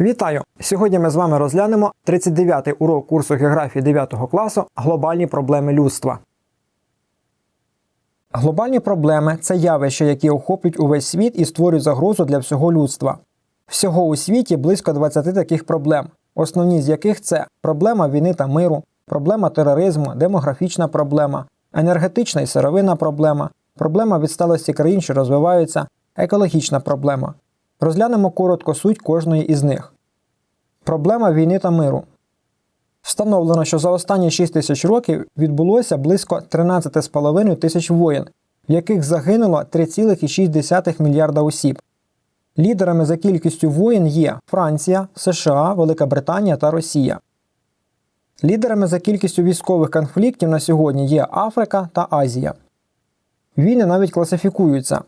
Вітаю! Сьогодні ми з вами розглянемо 39-й урок курсу географії 9 класу Глобальні проблеми людства. Глобальні проблеми це явища, які охоплюють увесь світ і створюють загрозу для всього людства. Всього у світі близько 20 таких проблем, основні з яких це проблема війни та миру, проблема тероризму, демографічна проблема, енергетична і сировинна проблема, проблема відсталості країн, що розвиваються, екологічна проблема. Розглянемо коротко суть кожної із них. Проблема війни та миру. Встановлено, що за останні 6 тисяч років відбулося близько 13,5 тисяч воєн, в яких загинуло 3,6 мільярда осіб. Лідерами за кількістю воєн є Франція, США, Велика Британія та Росія. Лідерами за кількістю військових конфліктів на сьогодні є Африка та Азія. Війни навіть класифікуються.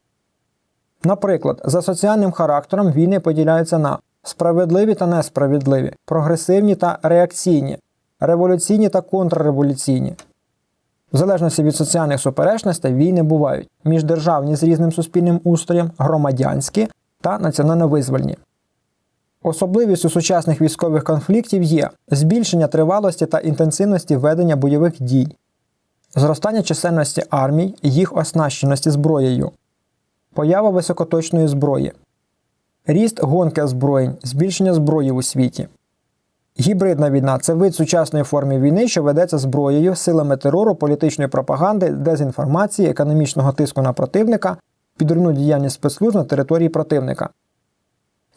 Наприклад, за соціальним характером війни поділяються на справедливі та несправедливі, прогресивні та реакційні, революційні та контрреволюційні. В залежності від соціальних суперечностей війни бувають міждержавні з різним суспільним устроєм, громадянські та національно-визвольні. Особливістю сучасних військових конфліктів є збільшення тривалості та інтенсивності ведення бойових дій, зростання чисельності армій, їх оснащеності зброєю, поява високоточної зброї, ріст гонки озброєнь, збільшення зброї у світі. Гібридна війна це вид сучасної форми війни, що ведеться зброєю, силами терору, політичної пропаганди, дезінформації, економічного тиску на противника, підривну діяльність спецслужб на території противника.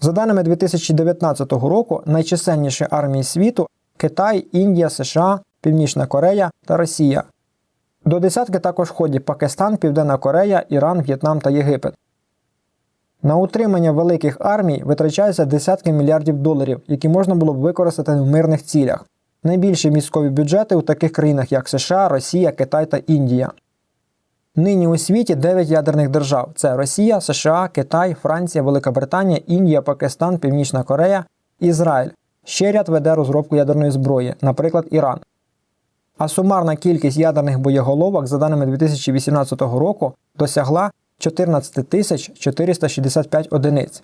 За даними 2019 року, найчисельніші армії світу Китай, Індія, США, Північна Корея та Росія. До десятки також входять Пакистан, Південна Корея, Іран, В'єтнам та Єгипет. На утримання великих армій витрачаються десятки мільярдів доларів, які можна було б використати в мирних цілях. Найбільші військові бюджети у таких країнах, як США, Росія, Китай та Індія. Нині у світі 9 ядерних держав: це Росія, США, Китай, Франція, Велика Британія, Індія, Пакистан, Північна Корея, Ізраїль. Ще ряд веде розробку ядерної зброї, наприклад, Іран. А сумарна кількість ядерних боєголовок, за даними 2018 року, досягла 14 465 одиниць.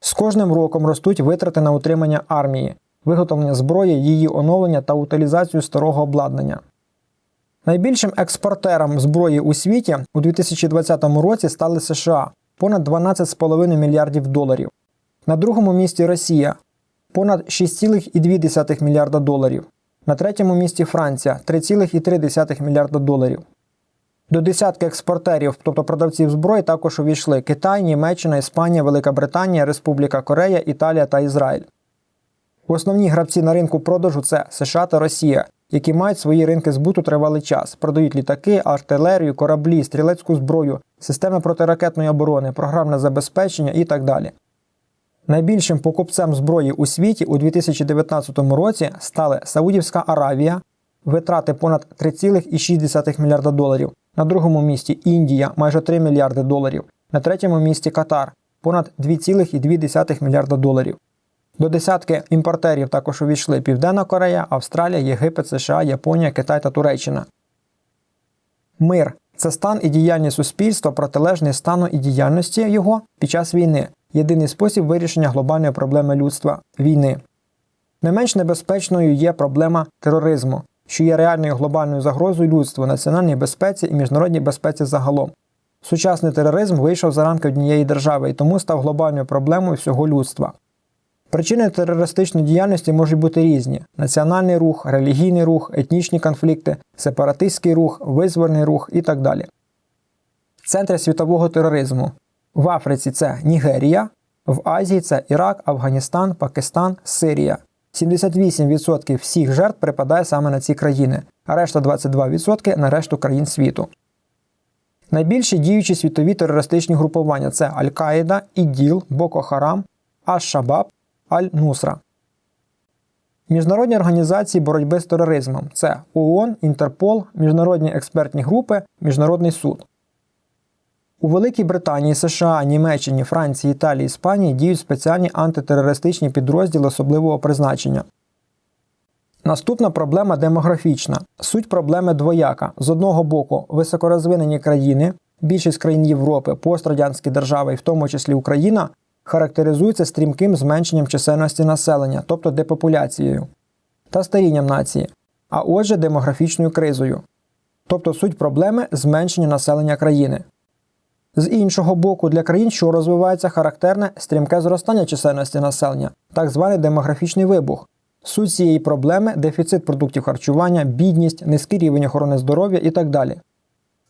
З кожним роком ростуть витрати на утримання армії, виготовлення зброї, її оновлення та утилізацію старого обладнання. Найбільшим експортером зброї у світі у 2020 році стали США понад 12,5 мільярдів доларів. На другому місці Росія понад 6,2 мільярда доларів. На третьому місці Франція 3,3 мільярда доларів. До десятки експортерів, тобто продавців зброї, також увійшли Китай, Німеччина, Іспанія, Велика Британія, Республіка Корея, Італія та Ізраїль. Основні гравці на ринку продажу це США та Росія, які мають свої ринки збуту тривалий час, продають літаки, артилерію, кораблі, стрілецьку зброю, системи протиракетної оборони, програмне забезпечення і так далі. Найбільшим покупцем зброї у світі у 2019 році стали Саудівська Аравія, витрати понад 3,6 мільярда доларів. На другому місці Індія майже 3 мільярди доларів. На третьому місці Катар понад 2,2 мільярда доларів. До десятки імпортерів також увійшли Південна Корея, Австралія, Єгипет, США, Японія, Китай та Туреччина. Мир це стан і діяльність суспільства протилежний стану і діяльності його під час війни. Єдиний спосіб вирішення глобальної проблеми людства війни. Не менш небезпечною є проблема тероризму, що є реальною глобальною загрозою людству, національній безпеці і міжнародній безпеці загалом. Сучасний тероризм вийшов за рамки однієї держави і тому став глобальною проблемою всього людства. Причини терористичної діяльності можуть бути різні: національний рух, релігійний рух, етнічні конфлікти, сепаратистський рух, визвольний рух і так далі. Центри світового тероризму в Африці це Нігерія, в Азії це Ірак, Афганістан, Пакистан, Сирія. 78% всіх жертв припадає саме на ці країни, а решта 22% на решту країн світу. Найбільші діючі світові терористичні групування це Аль-Каїда, ІДІЛ, Боко Харам, Аш-Шабаб, Аль-Нусра. Міжнародні організації боротьби з тероризмом це ООН, Інтерпол, міжнародні експертні групи, Міжнародний суд. У Великій Британії, США, Німеччині, Франції, Італії, Іспанії діють спеціальні антитерористичні підрозділи особливого призначення. Наступна проблема демографічна. Суть проблеми двояка. З одного боку, високорозвинені країни, більшість країн Європи, пострадянські держави, і в тому числі Україна, характеризується стрімким зменшенням чисельності населення, тобто депопуляцією, та старінням нації, а отже, демографічною кризою. Тобто суть проблеми зменшення населення країни. З іншого боку, для країн, що розвиваються, характерне стрімке зростання чисельності населення, так званий демографічний вибух. Суть цієї проблеми дефіцит продуктів харчування, бідність, низький рівень охорони здоров'я і так далі.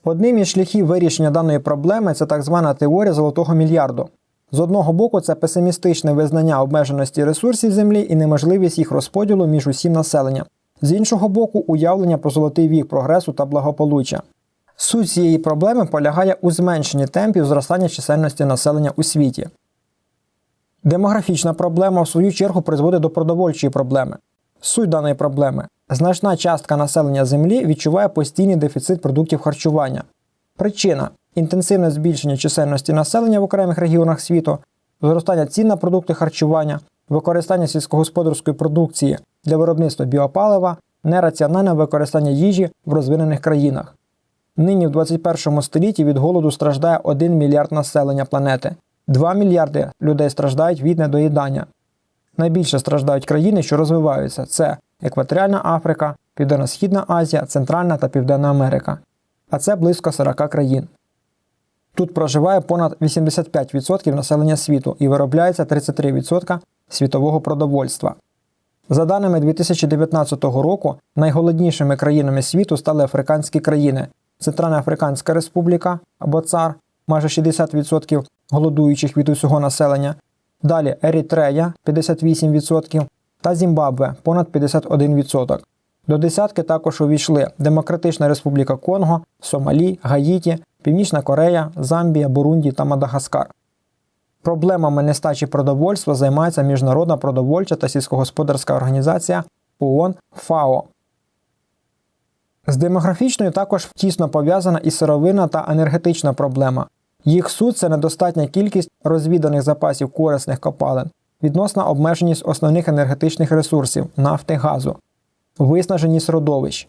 Одним із шляхів вирішення даної проблеми це так звана теорія золотого мільярду. З одного боку, це песимістичне визнання обмеженості ресурсів землі і неможливість їх розподілу між усім населенням. З іншого боку, уявлення про золотий вік прогресу та благополуччя. Суть цієї проблеми полягає у зменшенні темпів зростання чисельності населення у світі. Демографічна проблема, в свою чергу, призводить до продовольчої проблеми. Суть даної проблеми значна частка населення Землі відчуває постійний дефіцит продуктів харчування. Причина інтенсивне збільшення чисельності населення в окремих регіонах світу, зростання цін на продукти харчування, використання сільськогосподарської продукції для виробництва біопалива, нераціональне використання їжі в розвинених країнах. Нині в 21 столітті від голоду страждає 1 мільярд населення планети. 2 мільярди людей страждають від недоїдання. Найбільше страждають країни, що розвиваються: це Екваторіальна Африка, Південно-Східна Азія, Центральна та Південна Америка. А це близько 40 країн. Тут проживає понад 85% населення світу і виробляється 33% світового продовольства. За даними 2019 року, найголоднішими країнами світу стали африканські країни: Центральна Африканська Республіка або ЦАР, майже 60% голодуючих від усього населення. Далі Ерітрея 58% та Зімбабве понад 51%. До десятки також увійшли Демократична Республіка Конго, Сомалі, Гаїті, Північна Корея, Замбія, Бурунді та Мадагаскар. Проблемами нестачі продовольства займається Міжнародна продовольча та сільськогосподарська організація ООН ФАО. З демографічною також тісно пов'язана і сировинна та енергетична проблема. Їх суть це недостатня кількість розвіданих запасів корисних копалин, відносна обмеженість основних енергетичних ресурсів нафти газу, виснаженість родовищ,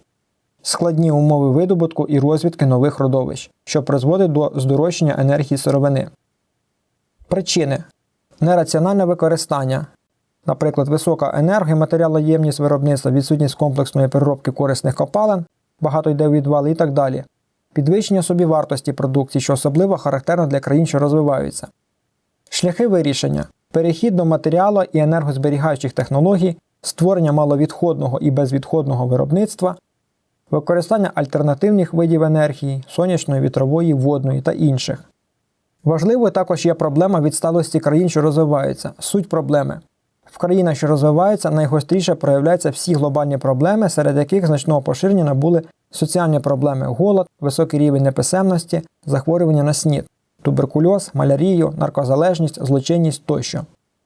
складні умови видобутку і розвідки нових родовищ, що призводить до здорожчання енергії сировини. Причини нераціональне використання, наприклад, висока і матеріалоємність виробництва, відсутність комплексної переробки корисних копалин, багато йде відвали і так далі. Підвищення собівартості продукції, що особливо характерно для країн, що розвиваються. Шляхи вирішення перехід до матеріалу і енергозберігаючих технологій, створення маловідходного і безвідходного виробництва, використання альтернативних видів енергії, сонячної, вітрової, водної та інших. Важливою також є проблема відсталості країн, що розвиваються. Суть проблеми. В країнах, що розвиваються, найгостріше проявляються всі глобальні проблеми, серед яких значного поширення набули соціальні проблеми голод, високий рівень неписемності, захворювання на снід, туберкульоз, малярію, наркозалежність, злочинність тощо.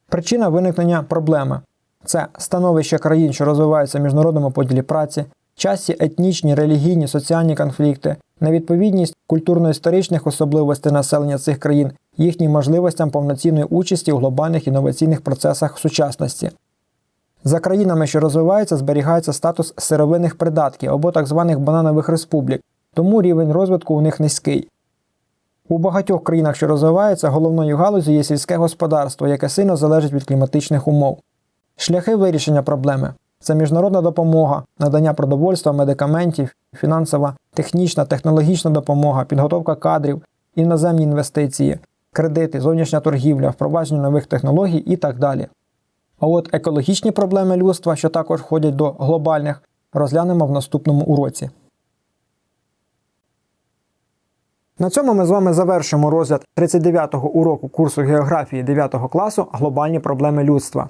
Причина виникнення проблеми це становище країн, що розвиваються в міжнародному поділі праці, часті етнічні, релігійні, соціальні конфлікти, невідповідність культурно-історичних особливостей населення цих країн, їхнім можливостям повноцінної участі у глобальних інноваційних процесах сучасності. За країнами, що розвиваються, зберігається статус сировинних придатків або так званих бананових республік, тому рівень розвитку у них низький. У багатьох країнах, що розвиваються, головною галузю є сільське господарство, яке сильно залежить від кліматичних умов. Шляхи вирішення проблеми це міжнародна допомога, надання продовольства, медикаментів, фінансова, технічна, технологічна допомога, підготовка кадрів, іноземні інвестиції, кредити, зовнішня торгівля, впровадження нових технологій і так далі. А от екологічні проблеми людства, що також входять до глобальних, розглянемо в наступному уроці. На цьому ми з вами завершимо розгляд 39-го уроку курсу географії 9 класу Глобальні проблеми людства.